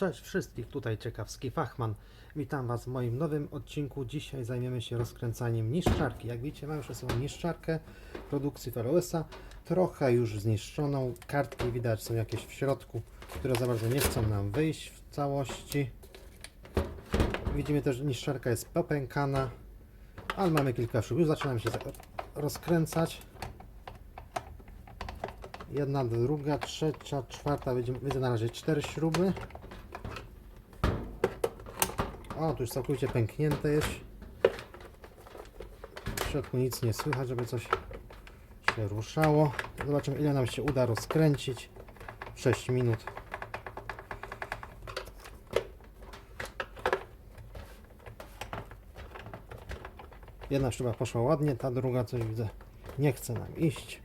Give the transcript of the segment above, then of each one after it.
Cześć wszystkich, tutaj Ciekawski Fachman. Witam Was w moim nowym odcinku. Dzisiaj zajmiemy się rozkręcaniem niszczarki. Jak widzicie, mam już sobą niszczarkę produkcji Ferroesa. Trochę już zniszczoną. Kartki widać są jakieś w środku, które za bardzo nie chcą nam wyjść w całości. Widzimy też, że niszczarka jest popękana, ale mamy kilka szub. Już zaczynamy się za- rozkręcać. Jedna, druga, trzecia, czwarta. Widzę na razie cztery śruby. O, tu już całkowicie pęknięte jest. W środku nic nie słychać, żeby coś się ruszało. Zobaczymy, ile nam się uda rozkręcić. 6 minut. Jedna śruba poszła ładnie, ta druga coś widzę nie chce nam iść.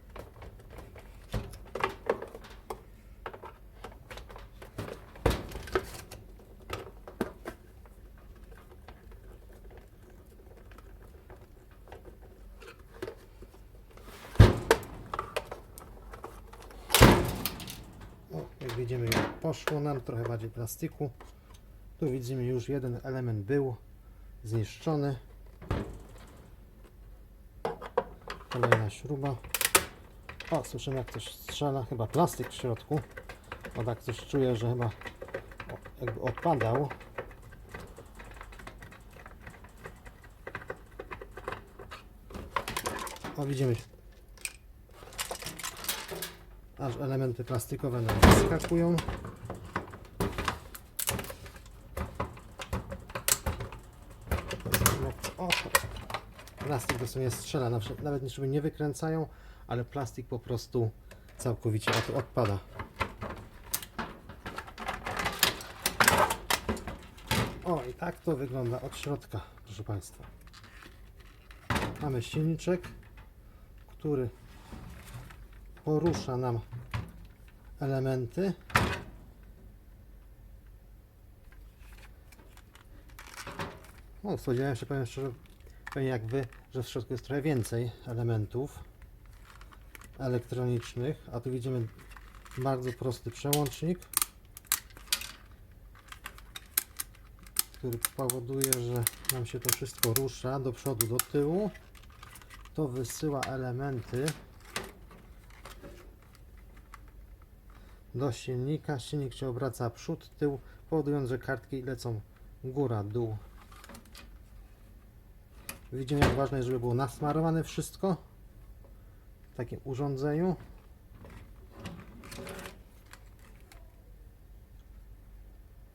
Jak widzimy, już poszło nam trochę bardziej plastiku. Tu widzimy już jeden element był zniszczony. Kolejna śruba. O, słyszymy jak coś strzela, chyba plastik w środku. Bo tak coś czuję, że chyba jakby odpadał. O, widzimy. Aż elementy plastikowe nam wyskakują. O, plastik dosłownie strzela, nawet niczego nie wykręcają, ale plastik po prostu całkowicie od, odpada. O, i tak to wygląda od środka, proszę Państwa. Mamy silniczek, który porusza nam elementy. O, spodziewałem się, powiem szczerze, pewnie jak Wy, że w środku jest trochę więcej elementów elektronicznych, a tu widzimy bardzo prosty przełącznik, który powoduje, że nam się to wszystko rusza do przodu, do tyłu. To wysyła elementy do silnika. Silnik się obraca przód, tył, powodując, że kartki lecą góra, dół. Widzimy jak ważne jest, żeby było nasmarowane wszystko w takim urządzeniu.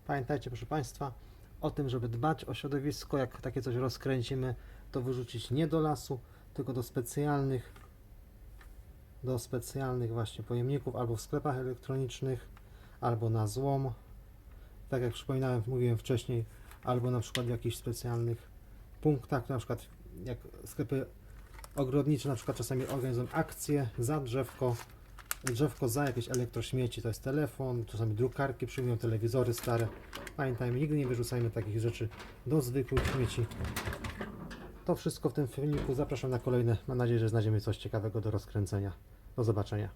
Pamiętajcie proszę Państwa o tym, żeby dbać o środowisko, jak takie coś rozkręcimy, to wyrzucić nie do lasu, tylko do specjalnych do specjalnych właśnie pojemników albo w sklepach elektronicznych, albo na złom. Tak jak przypominałem, mówiłem wcześniej, albo na przykład w jakichś specjalnych punktach, na przykład jak sklepy ogrodnicze na przykład czasami organizują akcje za drzewko, drzewko za jakieś elektrośmieci, to jest telefon, czasami drukarki przyjmują, telewizory stare. Pamiętajmy, nigdy nie wyrzucajmy takich rzeczy do zwykłych śmieci. To wszystko w tym filmiku. Zapraszam na kolejne. Mam nadzieję, że znajdziemy coś ciekawego do rozkręcenia. Do zobaczenia.